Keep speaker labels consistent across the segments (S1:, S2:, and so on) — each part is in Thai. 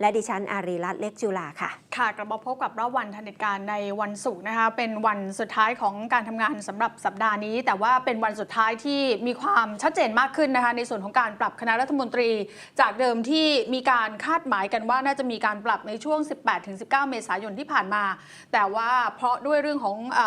S1: และดิฉันอารีรัตน์เล็กจุลาค่ะ
S2: ค่ะกลับมาพบกับรอบวันทันเหตุการในวันศุกร์นะคะ เป็นวันสุดท้ายของการทำงานสำหรับสัปดาห์นี้ แต่ว่าเป็นวันสุดท้ายที่มีความชัดเจนมากขึ้นนะคะ ในส่วนของการปรับคณะรัฐมนตรี จากเดิมที่มีการคาดหมายกันว่าน่าจะมีการปรับในช่วง 18-19 เมษายนที่ผ่านมา แต่ว่าเพราะด้วยเรื่องของอ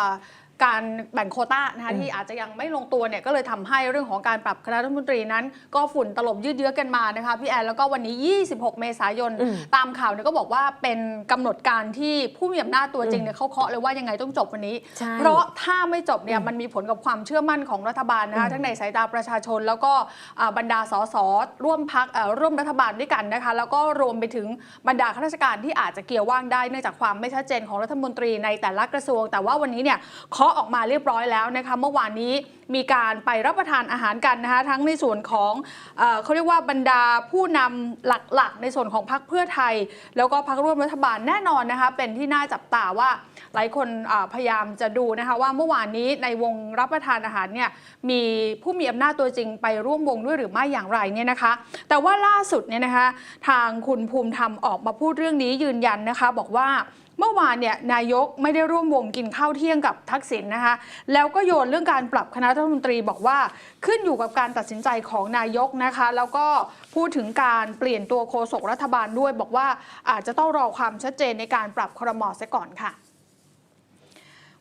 S2: การแบ่งโควต้านะคะที่อาจจะยังไม่ลงตัวเนี่ยก็เลยทำให้เรื่องของการปรับคณะรัฐมนตรีนั้น ก็ฝุ่นตลบยืดเยื้อกันมานะคะพี่แอนแล้วก็วันนี้ 26 เมษายน
S1: อืม
S2: ตามข่าวเนี่ยก็บอกว่าเป็นกำหนดการที่ผู้มีอำนาจตัวจริงเนี่ยเขาเคาะเลยว่ายังไงต้องจบวันนี้
S1: ใช่
S2: เพราะถ้าไม่จบเนี่ยมันมีผลกับความเชื่อมั่นของรัฐบาลนะคะ
S1: อืม
S2: ทั้งในสายตาประชาชน แล้วก็อ่าบรรดาสสร่วมพักร่วมรัฐบาลด้วยกันนะคะแล้วก็รวมไปถึงบรรดาข้าราชการที่อาจจะเกี่ยวว่างได้เนื่องจากความไม่ชัดเจนของรัฐมนตรีในแต่ละกระทรวง แต่ว่าวันนี้เนี่ยเคาะออกมาเรียบร้อยแล้วนะคะเมื่อวานนี้มีการไปรับประทานอาหารกันนะคะทั้งในส่วนของเออเขาเรียกว่าบรรดาผู้นำหลักๆ ในส่วนของพรรคเพื่อไทย แล้วก็พรรคร่วมรัฐบาลแน่นอนนะคะเป็นที่น่าจับตาว่า หลายคนพยายามจะดูนะคะว่าเมื่อวานนี้ในวงรับประทานอาหารเนี่ยมีผู้มีอำนาจตัวจริงไปร่วมวงด้วยหรือไม่อย่างไรเนี่ยนะคะ แต่ว่าล่าสุดเนี่ยนะคะทางคุณภูมิธรรมออกมาพูดเรื่องนี้ยืนยันนะคะบอกว่าเมื่อวานเนี่ยนายกไม่ได้ร่วมวงกินข้าวเที่ยงกับทักษิณนะคะแล้วก็โยนเรื่องการปรับคณะรัฐมนตรีบอกว่าขึ้นอยู่กับการตัดสินใจของนายกนะคะ แล้วก็พูดถึงการเปลี่ยนตัวโฆษกรัฐบาลด้วย บอกว่าอาจจะต้องรอความชัดเจนในการปรับครมอเสียก่อนค่ะ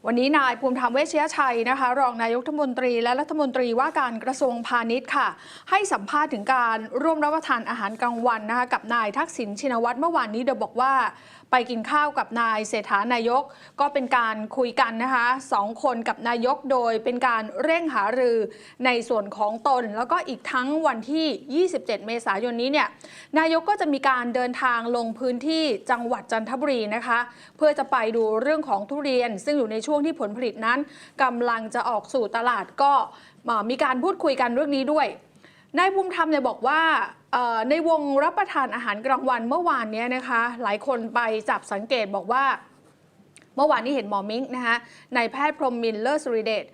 S2: วันนี้นายภูมิธรรมเวชยชัยนะคะ รองนายกรัฐมนตรีและรัฐมนตรีว่าการกระทรวงพาณิชย์ค่ะ ให้สัมภาษณ์ถึงการร่วมรับประทานอาหารกลางวันนะคะกับนายทักษิณชินวัตรเมื่อวานนี้โดยบอกว่าไปกินข้าวกับนายเศรษฐานายก ก็เป็นการคุยกันนะคะสองคนกับนายกโดยเป็นการเร่งหารือในส่วนของตน แล้วก็อีกทั้งวันที่ 27 เมษายนนี้เนี่ยนายกก็จะมีการเดินทางลงพื้นที่จังหวัดจันทบุรีนะคะ เพื่อจะไปดูเรื่องของทุเรียน ซึ่งอยู่ในช่วงที่ผลผลิตนั้นกำลังจะออกสู่ตลาดก็มีการพูดคุยกันเรื่องนี้ด้วย นายภูมิธรรมเนี่ยบอกว่าในวงรับประทานอาหารกลางวันเมื่อวานนี้นะคะ หลายคนไปจับสังเกตบอกว่า เมื่อวานนี้เห็นหมอมิงนะคะนายแพทย์พรหมมินทร์เลอร์สุริเดช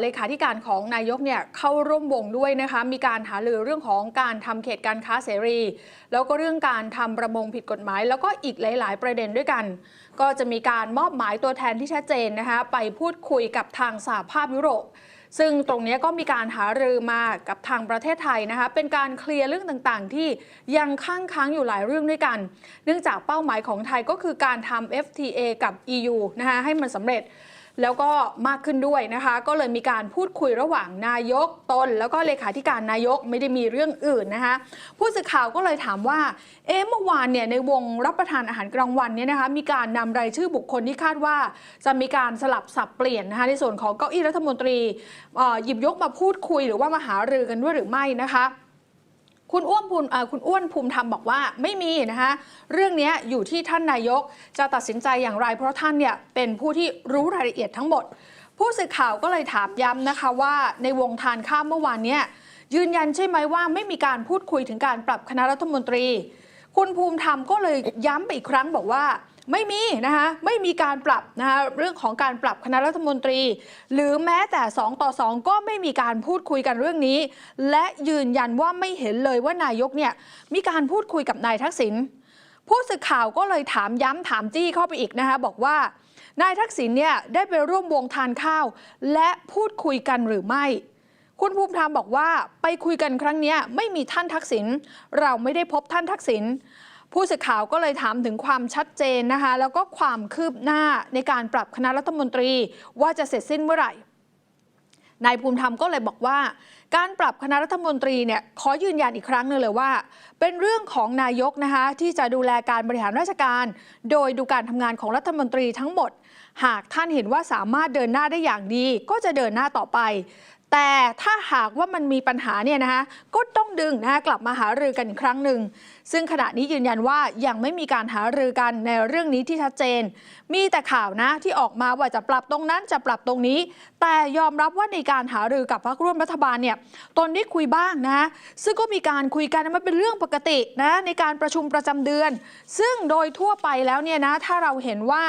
S2: เลขาธิการของนายกเนี่ยเข้าร่วมวงด้วยนะคะ มีการหารือเรื่องของการทำเขตการค้าเสรี แล้วก็เรื่องการทำประมงผิดกฎหมาย แล้วก็อีกหลาย ๆ ประเด็นด้วยกัน ก็จะมีการมอบหมายตัวแทนที่ชัดเจนนะคะไปพูดคุยกับทางสหภาพยุโรป ซึ่งตรงนี้ก็มีการหารือมากับทางประเทศไทยนะคะ เป็นการเคลียร์เรื่องต่างๆ ที่ยังค้างค้างอยู่หลายเรื่องด้วยกัน เนื่องจากเป้าหมายของไทยก็คือการทำ FTA กับ EU นะคะให้มันสำเร็จ แล้วก็มากขึ้นด้วยนะคะ ก็เลยมีการพูดคุยระหว่างนายกตน แล้วก็เลขาธิการนายกไม่ได้มีเรื่องอื่นนะคะ ผู้สื่อข่าวก็เลยถามว่า เอ๊ะเมื่อวานเนี่ยในวงรับประทานอาหารกลางวันเนี่ยนะคะมีการนำรายชื่อบุคคลที่คาดว่า จะมีการสลับสับเปลี่ยนนะคะในส่วนของเก้าอี้รัฐมนตรีหยิบยกมาพูดคุยหรือว่ามาหารือกันด้วยหรือไม่นะคะ คุณอ้วนภูมิคุณอ้วนภูมิธรรมบอกว่าไม่มีนะคะเรื่องนี้อยู่ที่ท่านนายกจะตัดสินใจอย่างไร เพราะท่านเนี่ยเป็นผู้ที่รู้รายละเอียดทั้งหมด ผู้สื่อข่าวก็เลยถามย้ำนะคะว่าในวงทานข้ามเมื่อวานเนี้ยืนยันใช่ไหมว่าไม่มีการพูดคุยถึงการปรับคณะรัฐมนตรี คุณภูมิธรรมก็เลยย้ำไปอีกครั้งบอกว่า ไม่มีนะคะไม่มีการปรับนะคะเรื่องของการปรับคณะรัฐมนตรี หรือแม้แต่ 2 ต่อ 2 ก็ไม่มีการพูดคุยกันเรื่องนี้ และยืนยันว่าไม่เห็นเลยว่านายกเนี่ยมีการพูดคุยกับนายทักษิณผู้สื่อข่าวก็เลยถามย้ำถามจี้เข้าไปอีกนะคะบอกว่านายทักษิณเนี่ยได้ไปร่วมวงทานข้าว และพูดคุยกันหรือไม่ คุณภูมิธรรมบอกว่าไปคุยกันครั้งนี้ไม่มีท่านทักษิณเราไม่ได้พบท่านทักษิณ ผู้สื่อข่าวก็เลยถามถึงความชัดเจนนะคะ แล้วก็ความคืบหน้าในการปรับคณะรัฐมนตรีว่าจะเสร็จสิ้นเมื่อไหร่นายภูมิธรรมก็เลยบอกว่า การปรับคณะรัฐมนตรีเนี่ยขอยืนยันอีกครั้งหนึ่งเลยว่า เป็นเรื่องของนายกนะคะที่จะดูแลการบริหารราชการ โดยดูการทำงานของรัฐมนตรีทั้งหมด หากท่านเห็นว่าสามารถเดินหน้าได้อย่างดี ก็จะเดินหน้าต่อไป แต่ถ้าหากว่ามันมีปัญหาเนี่ยนะคะก็ต้องดึงนะคะกลับมาหารือกันอีกครั้งหนึ่ง ซึ่งขณะนี้ยืนยันว่ายังไม่มีการหารือกันในเรื่องนี้ที่ชัดเจน มีแต่ข่าวนะที่ออกมาว่าจะปรับตรงนั้นจะปรับตรงนี้ แต่ยอมรับว่าในการหารือกับพรรคร่วมรัฐบาลเนี่ยตนได้คุยบ้างนะซึ่งก็มีการคุยกันมันเป็นเรื่องปกตินะในการประชุมประจำเดือน ซึ่งโดยทั่วไปแล้วเนี่ยนะถ้าเราเห็นว่า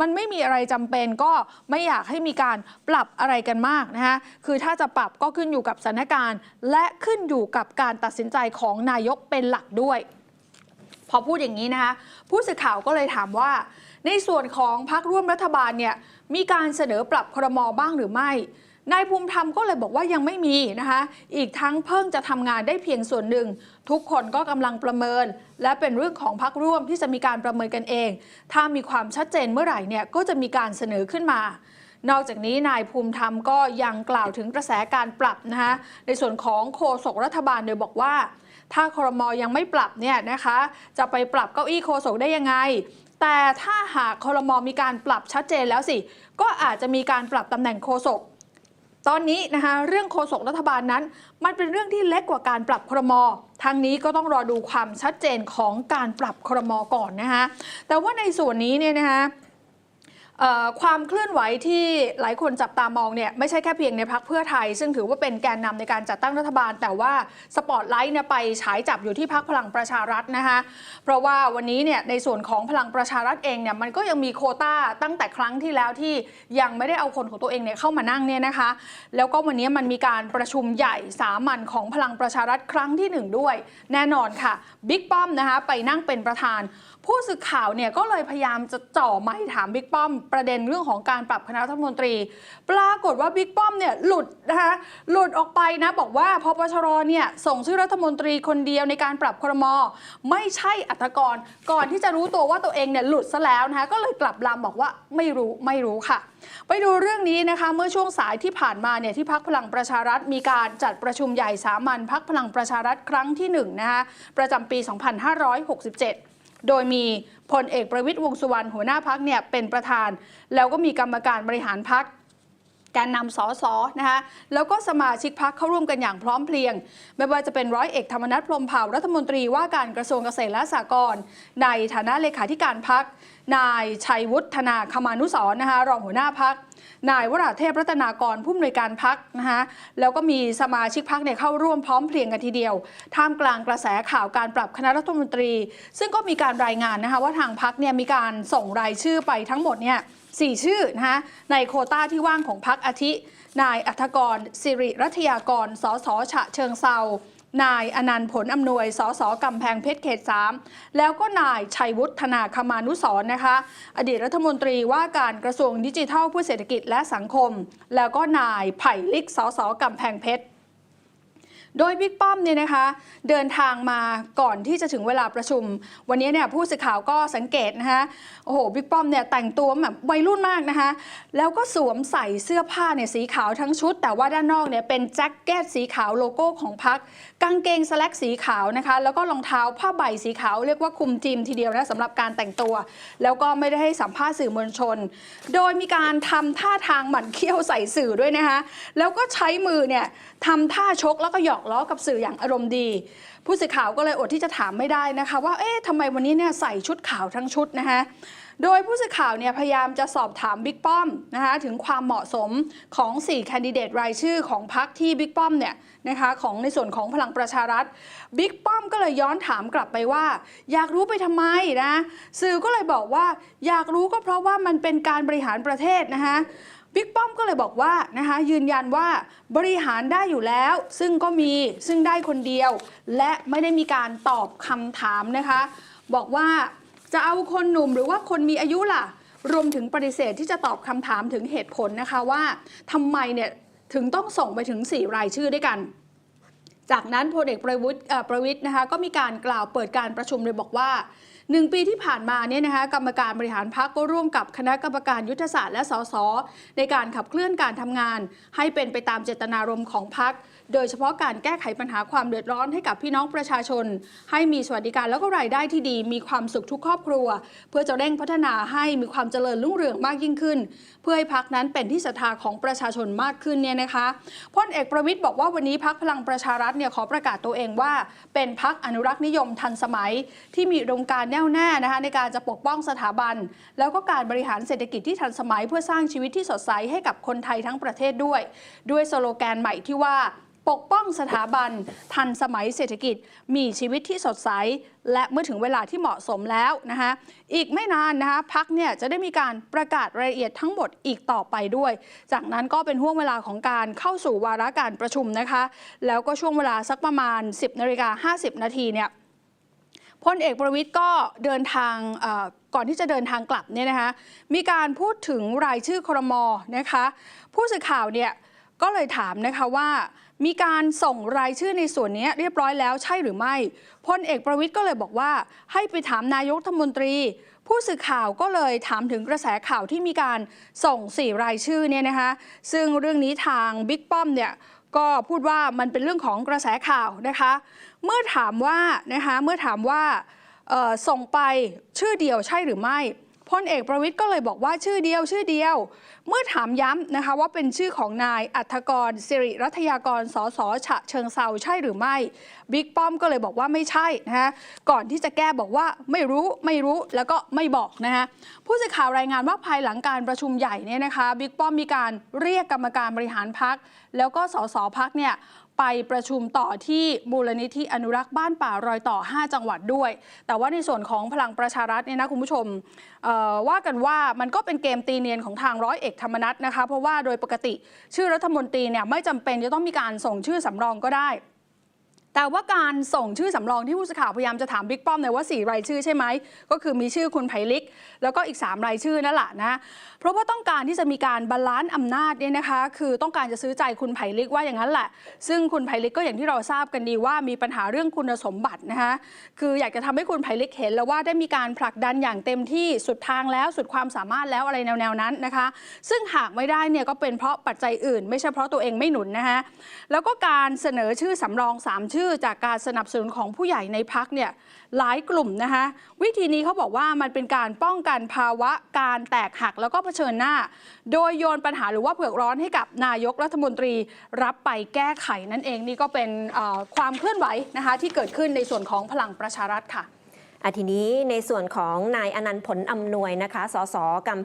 S2: มันไม่มีอะไรจำเป็นก็ไม่อยากให้มีการปรับอะไรกันมากนะคะคือถ้าจะปรับก็ขึ้นอยู่กับสถานการณ์ และขึ้นอยู่กับการตัดสินใจของนายกเป็นหลักด้วย พอพูดอย่างนี้นะคะผู้สื่อข่าวก็เลยถามว่า ในส่วนของพักร่วมรัฐบาลเนี่ยมีการเสนอปรับครมบ้างหรือไม่ นายภูมิธรรมก็เลยบอกว่ายังไม่มีนะคะ อีกทั้งเพิ่งจะทำงานได้เพียงส่วนหนึ่ง ทุกคนก็กำลังประเมิน และเป็นเรื่องของพักร่วมที่จะมีการประเมินกันเอง ถ้ามีความชัดเจนเมื่อไหร่เนี่ยก็จะมีการเสนอขึ้นมานอกจากนี้นายภูมิธรรมก็ยังกล่าวถึงกระแสการปรับนะคะในส่วนของโฆษกรัฐบาลโดยบอกว่า ถ้าครมยังไม่ปรับเนี่ยนะคะจะไปปรับเก้าอี้โฆษกได้ยังไง แต่ถ้าหากครมมีการปรับชัดเจนแล้วสิ ก็อาจจะมีการปรับตำแหน่งโฆษก ตอนนี้นะคะเรื่องโฆษกรัฐบาลนั้น มันเป็นเรื่องที่เล็กกว่าการปรับครมทางนี้ก็ต้องรอดูความชัดเจนของการปรับครมก่อนนะคะแต่ว่าในส่วนนี้เนี่ยนะคะ ความเคลื่อนไหวที่หลายคนจับตามองเนี่ยไม่ใช่แค่เพียงในพักเพื่อไทย ซึ่งถือว่าเป็นแกนนำในการจัดตั้งรัฐบาล แต่ว่าสปอตไลท์เนี่ยไปฉายจับอยู่ที่พักพลังประชารัฐนะคะเพราะว่าวันนี้เนี่ยในส่วนของพลังประชารัฐเองเนี่ยมันก็ยังมีโคต้าตั้งแต่ครั้งที่แล้วที่ยังไม่ได้เอาคนของตัวเองเนี่ยเข้ามานั่งเนี่ยนะคะ แล้วก็วันนี้มันมีการประชุมใหญ่สามัญของพลังประชารัฐครั้งที่หนึ่งด้วย แน่นอนค่ะบิ๊กป้อมนะคะไปนั่งเป็นประธาน ผู้สื่อข่าวเนี่ยก็เลยพยายามจะจ่อไมค์ถามบิ๊กป้อมประเด็นเรื่องของการปรับคณะรัฐมนตรี ปรากฏว่าบิ๊กป้อมเนี่ยหลุดนะคะหลุดออกไปนะบอกว่าพปชรเนี่ยส่งชื่อรัฐมนตรีคนเดียวในการปรับครมไม่ใช่อัตกร ก่อนที่จะรู้ตัวว่าตัวเองเนี่ยหลุดซะแล้วนะคะก็เลยกลับลำบอกว่าไม่รู้ไม่รู้ค่ะ ไปดูเรื่องนี้นะคะเมื่อช่วงสายที่ผ่านมาเนี่ยที่พักพลังประชารัฐมีการจัดประชุมใหญ่สามัญพักพลังประชารัฐครั้งที่หนึ่งนะคะประจำปี 2567 โดยมีพลเอกประวิตยวงษ์สุวรรณหัวหน้าพักเนี่ยเป็นประธาน แล้วก็มีกรรมการบริหารพัก แกนนำสอสอนะคะแล้วก็สมาชิกพักเข้าร่วมกันอย่างพร้อมเพรียง ไม่ว่าจะเป็นร้อยเอกธรรมนัฐพรมเผ่ารัฐมนตรีว่าการกระทรวงเกษตรและสหกรณ์ในฐานะเลขาธิการพักนายชัยวุฒนาคมานุสรนะคะรองหัวหน้าพักนายวราเทพรัตนากรผู้อำนวยการพักนะคะแล้วก็มีสมาชิกพักเนี่ยเข้าร่วมพร้อมเพรียงกันทีเดียว ท่ามกลางกระแสข่าวการปรับคณะรัฐมนตรี ซึ่งก็มีการรายงานนะคะว่าทางพักเนี่ยมีการส่งรายชื่อไปทั้งหมดเนี่ย สี่ชื่อนะคะในโคต้าที่ว่างของพักอาทิ นายอัธกรสิริรัตยากร สสฉะเชิงเซานายอนันต์ผลอำนวย สสกำแพงเพชรเขต 3 แล้วก็นายชัยวุฒนาคมานุสรนะคะ อดีตรัฐมนตรีว่าการกระทรวงดิจิทัลเพื่อเศรษฐกิจและสังคม แล้วก็นายไผ่ลิก สสกำแพงเพชร โดยบิ๊กป้อมเนี่ยนะคะเดินทางมาก่อนที่จะถึงเวลาประชุม วันนี้เนี่ยผู้สื่อข่าวก็สังเกตนะคะโอ้โหบิ๊กป้อมเนี่ยแต่งตัวแบบวัยรุ่นมากนะคะแล้วก็สวมใส่เสื้อผ้าเนี่ยสีขาวทั้งชุด แต่ว่าด้านนอกเนี่ยเป็นแจ็คเก็ตสีขาวโลโก้ของพรรคกางเกงสแล็กสีขาวนะคะแล้วก็รองเท้าผ้าใบสีขาวเรียกว่าคุมทีมทีเดียวนะสำหรับการแต่งตัว แล้วก็ไม่ได้ให้สัมภาษณ์สื่อมวลชน โดยมีการทำท่าทางหมั่นเคี้ยวใส่สื่อด้วยนะคะแล้วก็ใช้มือเนี่ยทำท่าชกแล้วก็หยอกล้อกับสื่ออย่างอารมณ์ดี ผู้สื่อข่าวก็เลยอดที่จะถามไม่ได้นะคะ ว่าเอ๊ะทำไมวันนี้เนี่ยใส่ชุดขาวทั้งชุดนะคะโดยผู้สื่อข่าวเนี่ยพยายามจะสอบถามบิ๊กป้อมนะคะถึงความเหมาะสมของ 4 แคนดิเดตรายชื่อของพรรคที่บิ๊กป้อมเนี่ยนะคะของในส่วนของพลังประชารัฐบิ๊กป้อมก็เลยย้อนถามกลับไปว่า อยากรู้ไปทำไมนะสื่อก็เลยบอกว่าอยากรู้ก็เพราะว่ามันเป็นการบริหารประเทศนะคะ บิ๊กป้อมก็เลยบอกว่านะคะยืนยันว่าบริหารได้อยู่แล้ว ซึ่งก็มีซึ่งได้คนเดียว และไม่ได้มีการตอบคำถามนะคะ บอกว่าจะเอาคนหนุ่มหรือว่าคนมีอายุล่ะ รวมถึงปฏิเสธที่จะตอบคำถามถึงเหตุผลนะคะว่าทำไมเนี่ยถึงต้องส่งไปถึง 4 รายชื่อด้วยกัน จากนั้นพลเอกประวิตยเอ่อประวิตยนะคะก็มีการกล่าวเปิดการประชุมโดยบอกว่า หนึ่งปีที่ผ่านมาเนี่ยนะคะกรรมการบริหารพรรคก็ร่วมกับคณะกรรมการยุทธศาสตร์และสสในการขับเคลื่อนการทำงาน ให้เป็นไปตามเจตนารมณ์ของพรรคโดยเฉพาะการแก้ไขปัญหาความเดือดร้อนให้กับพี่น้องประชาชน ให้มีสวัสดิการแล้วก็รายได้ที่ดี มีความสุขทุกครอบครัว เพื่อจะเร่งพัฒนาให้มีความเจริญรุ่งเรืองมากยิ่งขึ้น เพื่อให้พักนั้นเป็นที่ศรัทธาของประชาชนมากขึ้นเนี่ยนะคะพลเอกประวิตยบอกว่าวันนี้พักพลังประชารัฐเนี่ยขอประกาศตัวเองว่า เป็นพักอนุรักษ์นิยมทันสมัยที่มีอุดมการณน่วแน่นะคะในการจะปกป้องสถาบัน แล้วก็การบริหารเศรษฐกิจที่ทันสมัยเพื่อสร้างชีวิตที่สดใสให้กับคนไทยทั้งประเทศด้วย ด้วยสโลแกนใหม่ที่ว่าปกป้องสถาบัน ทันสมัยเศรษฐกิจมีชีวิตที่สดใส และเมื่อถึงเวลาที่เหมาะสมแล้วนะคะอีกไม่นานนะคะพักเนี่ยจะได้มีการประกาศรายละเอียดทั้งหมดอีกต่อไปด้วย จากนั้นก็เป็นห่วงเวลาของการเข้าสู่วาระการประชุมนะคะ แล้วก็ช่วงเวลาสักประมาณ 10นาฬิกา50 นาทีเนี่ย พลเอกประวิทย์ก็เดินทางก่อนที่จะเดินทางกลับเนี่ยนะคะมีการพูดถึงรายชื่อครมนะคะผู้สื่อข่าวเนี่ยก็เลยถามนะคะว่ามีการส่งรายชื่อในส่วนนี้เรียบร้อยแล้วใช่หรือไม่พลเอกประวิทย์ก็เลยบอกว่า ให้ไปถามนายกรัฐมนตรี ผู้สื่อข่าวก็เลยถามถึงกระแสข่าวที่มีการส่งสี่รายชื่อเนี่ยนะคะซึ่งเรื่องนี้ทางบิ๊กป้อมเนี่ย ก็พูดว่ามันเป็นเรื่องของกระแสข่าวนะคะ เมื่อถามว่านะคะเมื่อถามว่าส่งไปชื่อเดียวใช่หรือไม่ พลเอกประวิทย์ก็เลยบอกว่าชื่อเดียวชื่อเดียว เมื่อถามย้ำนะคะว่าเป็นชื่อของนายอัธกรสิริรัตยากรสสฉะเชิงเซาใช่หรือไม่บิ๊กป้อมก็เลยบอกว่าไม่ใช่นะคะก่อนที่จะแก้บอกว่าไม่รู้ไม่รู้แล้วก็ไม่บอกนะคะผู้สื่อข่าวรายงานว่าภายหลังการประชุมใหญ่เนี่ยนะคะบิ๊กป้อมมีการเรียกกรรมการบริหารพักแล้วก็สสพักเนี่ย ไปประชุมต่อที่มูลนิธิอนุรักษ์บ้านป่ารอยต่อ 5 จังหวัดด้วย แต่ว่าในส่วนของพลังประชารัฐเนี่ยนะคุณผู้ชมว่ากันว่ามันก็เป็นเกมตีเนียนของทางร้อยเอกธรรมนัฐนะคะ เพราะว่าโดยปกติชื่อรัฐมนตรีเนี่ยไม่จำเป็นจะต้องมีการส่งชื่อสำรองก็ได้ แต่ว่าการส่งชื่อสำรองที่ผู้สื่อข่าวพยายามจะถามบิ๊กป้อมเนี่ยว่า 4 รายชื่อใช่ไหม ก็คือมีชื่อคุณไผ่ลิก แล้วก็อีก 3 รายชื่อนั่นแหละนะ เพราะว่าต้องการที่จะมีการบาลานซ์อำนาจเนี่ยนะคะ คือต้องการจะซื้อใจคุณไผ่ลิกว่าอย่างนั้นแหละ ซึ่งคุณไผ่ลิกก็อย่างที่เราทราบกันดีว่ามีปัญหาเรื่องคุณสมบัตินะคะคืออยากจะทำให้คุณไผ่ลิกเห็นแล้วว่าได้มีการผลักดันอย่างเต็มที่สุดทางแล้วสุดความสามารถแล้วอะไรแนวๆนั้นนะคะ ซึ่งหากไม่ได้เนี่ยก็เป็นเพราะปัจจัยอื่น ไม่ใช่เพราะตัวเองไม่หนุนนะคะแล้วก็การเสนอชื่อสำรอง 3 ชื่อจากการสนับสนุนของผู้ใหญ่ในพักเนี่ยหลายกลุ่มนะคะวิธีนี้เขาบอกว่ามันเป็นการป้องกันภาวะการแตกหักแล้วก็เผชิญหน้า โดยโยนปัญหาหรือว่าเผือกร้อนให้กับนายกรัฐมนตรีรับไปแก้ไขนั่นเองนี่ก็เป็นความเคลื่อนไหวนะคะที่เกิดขึ้นในส่วนของพลังประชารัฐค่ะ
S1: อาทีนี้ในส่วนของนายอนันต์ผลอำนวยนะคะสสกำแพง